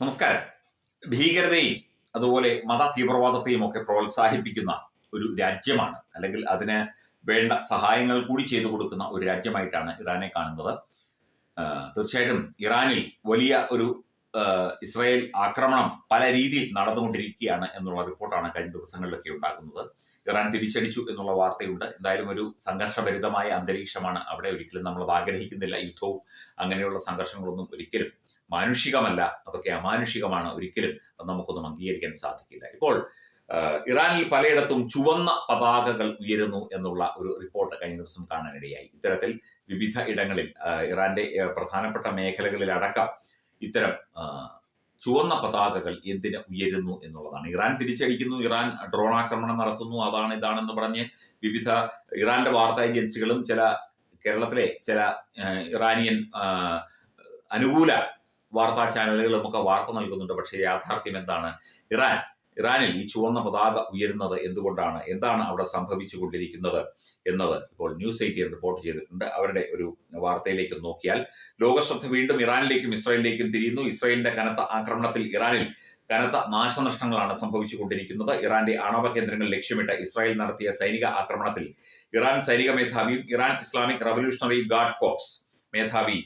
നമസ്കാരം. ഭീകരതയും അതുപോലെ മത തീവ്രവാദത്തെയും ഒക്കെ പ്രോത്സാഹിപ്പിക്കുന്ന ഒരു രാജ്യമാണ്. അല്ലെങ്കിൽ അതിന് വേണ്ട സഹായങ്ങൾ കൂടി ചെയ്തു കൊടുക്കുന്ന ഒരു രാജ്യമായിട്ടാണ് ഇറാനെ കാണുന്നത്. തീർച്ചയായിട്ടും ഇറാനിൽ വലിയ ഒരു ഇസ്രായേൽ ആക്രമണം പല രീതിയിൽ നടന്നുകൊണ്ടിരിക്കുകയാണ് എന്നുള്ള റിപ്പോർട്ടാണ് കഴിഞ്ഞ ദിവസങ്ങളിലൊക്കെ ഉണ്ടാകുന്നത്. ഇറാൻ തിരിച്ചടിച്ചു എന്നുള്ള വാർത്തയുണ്ട്. എന്തായാലും ഒരു സംഘർഷഭരിതമായ അന്തരീക്ഷമാണ് അവിടെ ഒരിക്കലും നമ്മൾ ആഗ്രഹിക്കുന്നില്ല. യുദ്ധവും അങ്ങനെയുള്ള സംഘർഷങ്ങളൊന്നും ഒരിക്കലും മാനുഷികമല്ല. അതൊക്കെ അമാനുഷികമാണ്. ഒരിക്കലും നമുക്കൊന്നും അംഗീകരിക്കാൻ സാധിക്കില്ല. ഇപ്പോൾ ഇറാനിൽ പലയിടത്തും ചുവന്ന പതാകകൾ ഉയരുന്നു എന്നുള്ള ഒരു റിപ്പോർട്ട് കഴിഞ്ഞ ദിവസം കാണാനിടയായി. ഇത്തരത്തിൽ വിവിധ ഇടങ്ങളിൽ ഇറാന്റെ പ്രധാനപ്പെട്ട മേഖലകളിലടക്കം ഇത്തരം ചുവന്ന പതാകകൾ എന്തിന് ഉയരുന്നു എന്നുള്ളതാണ്. ഇറാൻ തിരിച്ചടിക്കുന്നു ഇറാൻ ഡ്രോൺ ആക്രമണം നടത്തുന്നു അതാണ് ഇതാണെന്ന് പറഞ്ഞ് വിവിധ ഇറാന്റെ വാർത്താ ഏജൻസികളും ചില കേരളത്തിലെ ചില ഇറാനിയൻ അനുകൂല വാർത്താ ചാനലുകളും ഒക്കെ വാർത്ത നൽകുന്നുണ്ട്. പക്ഷേ യാഥാർത്ഥ്യം എന്താണ്? ഇറാൻ ഇറാനിൽ ഈ ചുവന്ന പതാക ഉയരുന്നത് എന്തുകൊണ്ടാണ്? എന്താണ് അവിടെ സംഭവിച്ചു കൊണ്ടിരിക്കുന്നത് എന്നത് ഇപ്പോൾ ന്യൂസ് എയ്റ്റീൻ റിപ്പോർട്ട് ചെയ്തിട്ടുണ്ട്. അവരുടെ ഒരു വാർത്തയിലേക്ക് നോക്കിയാൽ ലോകശ്രദ്ധ വീണ്ടും ഇറാനിലേക്കും ഇസ്രായേലിലേക്കും തിരിയുന്നു. ഇസ്രായേലിന്റെ കനത്ത ആക്രമണത്തിൽ ഇറാനിൽ കനത്ത നാശനഷ്ടങ്ങളാണ് സംഭവിച്ചുകൊണ്ടിരിക്കുന്നത്. ഇറാന്റെ ആണവ കേന്ദ്രങ്ങൾ ലക്ഷ്യമിട്ട് ഇസ്രായേൽ നടത്തിയ സൈനിക ആക്രമണത്തിൽ ഇറാൻ സൈനിക മേധാവിയും Iran Islamic Revolutionary Guard Corps മേധാവി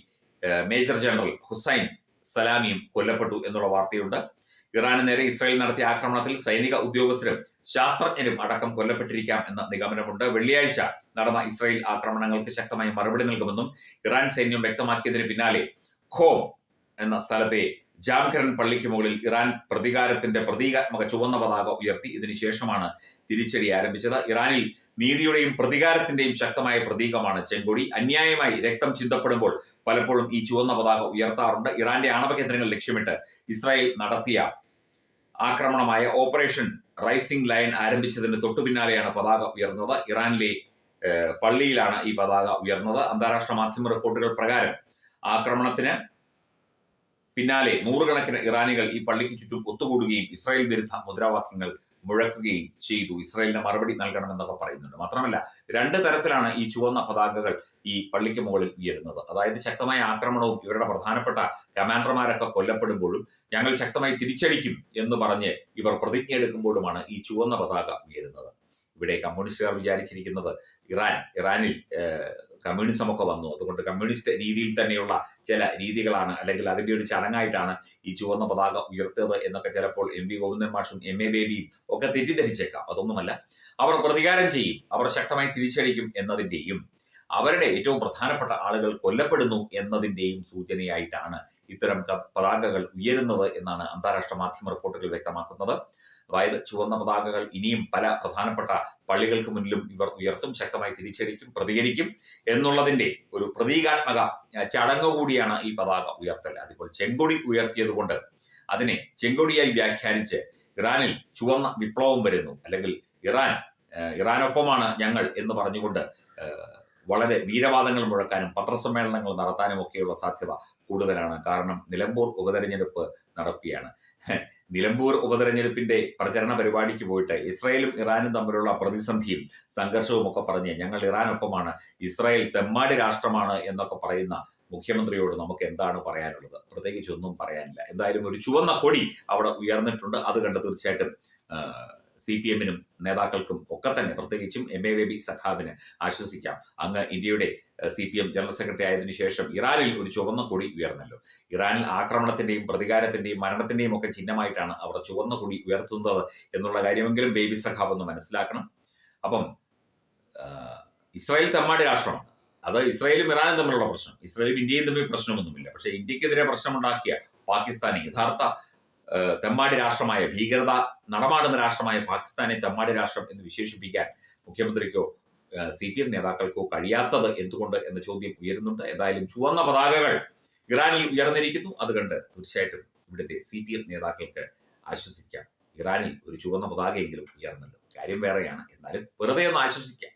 മേജർ ജനറൽ ഹുസൈൻ സലാമിയും കൊല്ലപ്പെട്ടു എന്നുള്ള വാർത്തയുണ്ട്. ഇറാന് നേരെ ഇസ്രായേൽ നടത്തിയ ആക്രമണത്തിൽ സൈനിക ഉദ്യോഗസ്ഥരും ശാസ്ത്രജ്ഞരും അടക്കം കൊല്ലപ്പെട്ടിരിക്കാം എന്ന നിഗമനമുണ്ട്. വെള്ളിയാഴ്ച നടന്ന ഇസ്രായേൽ ആക്രമണങ്ങൾക്ക് ശക്തമായ മറുപടി നൽകുമെന്നും ഇറാൻ സൈന്യം വ്യക്തമാക്കിയതിന് പിന്നാലെ ഖോം എന്ന സ്ഥലത്തെ ജാംഖരൻ പള്ളിക്ക് മുകളിൽ ഇറാൻ പ്രതികാരത്തിന്റെ പ്രതീകാത്മക ചുവന്ന പതാക ഉയർത്തി. ഇതിനുശേഷമാണ് തിരിച്ചടി ആരംഭിച്ചത്. ഇറാനിൽ നീതിയുടെയും പ്രതികാരത്തിന്റെയും ശക്തമായ പ്രതീകമാണ് ചെങ്കൊടി. അന്യായമായി രക്തം ചിന്തപ്പെടുമ്പോൾ പലപ്പോഴും ഈ ചുവന്ന പതാക ഉയർത്താറുണ്ട്. ഇറാന്റെ ആണവ കേന്ദ്രങ്ങൾ ലക്ഷ്യമിട്ട് ഇസ്രായേൽ നടത്തിയ ആക്രമണമായ ഓപ്പറേഷൻ റൈസിംഗ് ലൈൻ ആരംഭിച്ചതിന് തൊട്ടു പിന്നാലെയാണ് പതാക ഉയർന്നത്. ഇറാനിലെ പള്ളിയിലാണ് ഈ പതാക ഉയർന്നത്. അന്താരാഷ്ട്ര മാധ്യമ റിപ്പോർട്ടുകൾ പ്രകാരം ആക്രമണത്തിന് പിന്നാലെ നൂറുകണക്കിന് ഇറാനികൾ ഈ പള്ളിക്ക് ചുറ്റും ഒത്തുകൂടുകയും ഇസ്രായേൽ വിരുദ്ധ മുദ്രാവാക്യങ്ങൾ മുഴക്കുകയും ചെയ്തു. ഇസ്രായേലിന് മറുപടി നൽകണമെന്നൊക്കെ പറയുന്നുണ്ട്. മാത്രമല്ല രണ്ട് തരത്തിലാണ് ഈ ചുവന്ന പതാകകൾ ഈ പള്ളിക്ക് മുകളിൽ ഉയരുന്നത്. അതായത് ശക്തമായ ആക്രമണവും ഇവരുടെ പ്രധാനപ്പെട്ട കമാൻഡർമാരൊക്കെ കൊല്ലപ്പെടുമ്പോഴും ഞങ്ങൾ ശക്തമായി തിരിച്ചടിക്കും എന്ന് പറഞ്ഞ് ഇവർ പ്രതിജ്ഞ എടുക്കുമ്പോഴുമാണ് ഈ ചുവന്ന പതാക ഉയരുന്നത്. ഇവിടെ കമ്മ്യൂണിസ്റ്റുകാർ വിചാരിച്ചിരിക്കുന്നത് ഇറാൻ ഇറാനിൽ കമ്മ്യൂണിസമൊക്കെ വന്നു. അതുകൊണ്ട് കമ്മ്യൂണിസ്റ്റ് രീതിയിൽ തന്നെയുള്ള ചില രീതികളാണ് അല്ലെങ്കിൽ അതിന്റെ ഒരു ചടങ്ങായിട്ടാണ് ഈ ചുവന്ന പതാക ഉയർത്തിയത് എന്നൊക്കെ ചിലപ്പോൾ എം വി ഗോവിന്ദൻ മാഷും എം എ ബേബിയും ഒക്കെ തെറ്റിദ്ധരിച്ചേക്കാം. അതൊന്നുമല്ല. അവർ പ്രതികാരം ചെയ്യും. അവർ ശക്തമായി തിരിച്ചടിക്കും എന്നതിന്റെയും അവരുടെ ഏറ്റവും പ്രധാനപ്പെട്ട ആളുകൾ കൊല്ലപ്പെടുന്നു എന്നതിന്റെയും സൂചനയായിട്ടാണ് ഇത്തരം പതാകകൾ ഉയരുന്നത് എന്നാണ് അന്താരാഷ്ട്ര മാധ്യമ റിപ്പോർട്ടുകൾ വ്യക്തമാക്കുന്നത്. അതായത് ചുവന്ന പതാകകൾ ഇനിയും പല പ്രധാനപ്പെട്ട പള്ളികൾക്ക് മുന്നിലും ഇവർ ഉയർത്തും ശക്തമായി തിരിച്ചടിക്കും പ്രതികരിക്കും എന്നുള്ളതിന്റെ ഒരു പ്രതീകാത്മക ചടങ്ങ് കൂടിയാണ് ഈ പതാക ഉയർത്തൽ. അതിപ്പോൾ ചെങ്കൊടി ഉയർത്തിയത് കൊണ്ട് അതിനെ ചെങ്കൊടിയായി വ്യാഖ്യാനിച്ച് ഇറാനിൽ ചുവന്ന വിപ്ലവം വരുന്നു. അല്ലെങ്കിൽ ഇറാൻ ഇറാനൊപ്പമാണ് ഞങ്ങൾ എന്ന് പറഞ്ഞുകൊണ്ട് വളരെ വീരവാദങ്ങൾ മുഴക്കാനും പത്രസമ്മേളനങ്ങൾ നടത്താനും ഒക്കെയുള്ള സാധ്യത കൂടുതലാണ്. കാരണം നിലമ്പൂർ ഉപതെരഞ്ഞെടുപ്പ് നടക്കുകയാണ്. നിലമ്പൂർ ഉപതെരഞ്ഞെടുപ്പിന്റെ പ്രചരണ പരിപാടിക്ക് പോയിട്ട് ഇസ്രായേലും ഇറാനും തമ്മിലുള്ള പ്രതിസന്ധിയും സംഘർഷവും ഒക്കെ പറഞ്ഞ് ഞങ്ങൾ ഇറാനൊപ്പമാണ് ഇസ്രായേൽ തെമ്മാടി രാഷ്ട്രമാണ് എന്നൊക്കെ പറയുന്ന മുഖ്യമന്ത്രിയോട് നമുക്ക് എന്താണ് പറയാനുള്ളത്? പ്രത്യേകിച്ച് ഒന്നും പറയാനില്ല. എന്തായാലും ഒരു ചുവന്ന കൊടി അവിടെ ഉയർന്നിട്ടുണ്ട്. അത് കണ്ട് തീർച്ചയായിട്ടും സി പി എമ്മിനും നേതാക്കൾക്കും ഒക്കെ തന്നെ പ്രത്യേകിച്ചും എം എ ബേബി സഖാവിന് ആശ്വസിക്കാം. അങ്ങ് ഇന്ത്യയുടെ C P M general secretary ആയതിനു ശേഷം ഇറാനിൽ ഒരു ചുവന്ന കൊടി ഉയർന്നല്ലോ. ഇറാനിൽ ആക്രമണത്തിന്റെയും പ്രതികാരത്തിന്റെയും മരണത്തിന്റെയും ഒക്കെ ചിഹ്നമായിട്ടാണ് അവർ ചുവന്ന കൊടി ഉയർത്തുന്നത് എന്നുള്ള കാര്യമെങ്കിലും ബേബി സഖാവ് ഒന്ന് മനസ്സിലാക്കണം. അപ്പം ഇസ്രായേൽ തമ്മാടി രാഷ്ട്രമാണ്. അത് ഇസ്രായേലും ഇറാനും തമ്മിലുള്ള പ്രശ്നം. ഇസ്രായേലും ഇന്ത്യയും തമ്മിൽ പ്രശ്നമൊന്നുമില്ല. പക്ഷേ ഇന്ത്യക്കെതിരെ പ്രശ്നമുണ്ടാക്കിയ പാകിസ്ഥാനെ യഥാർത്ഥ തെമ്മാടി രാഷ്ട്രമായ ഭീകരത നടമാടുന്ന രാഷ്ട്രമായ പാകിസ്ഥാനെ തെമ്മാടി രാഷ്ട്രം എന്ന് വിശേഷിപ്പിക്കാൻ മുഖ്യമന്ത്രിക്കോ സി പി എം നേതാക്കൾക്കോ കഴിയാത്തത് എന്തുകൊണ്ട് എന്ന ചോദ്യം ഉയരുന്നുണ്ട്. എന്തായാലും ചുവന്ന പതാകകൾ ഇറാനിൽ ഉയർന്നിരിക്കുന്നു. അത് കണ്ട് തീർച്ചയായിട്ടും ഇവിടുത്തെ സി പി എം നേതാക്കൾക്ക് ആശ്വസിക്കാം. ഇറാനിൽ ഒരു ചുവന്ന പതാകയെങ്കിലും ഉയർന്നുണ്ട്. കാര്യം വേറെയാണ്. എന്നാലും വെറുതെ ഒന്ന് ആശ്വസിക്കാം.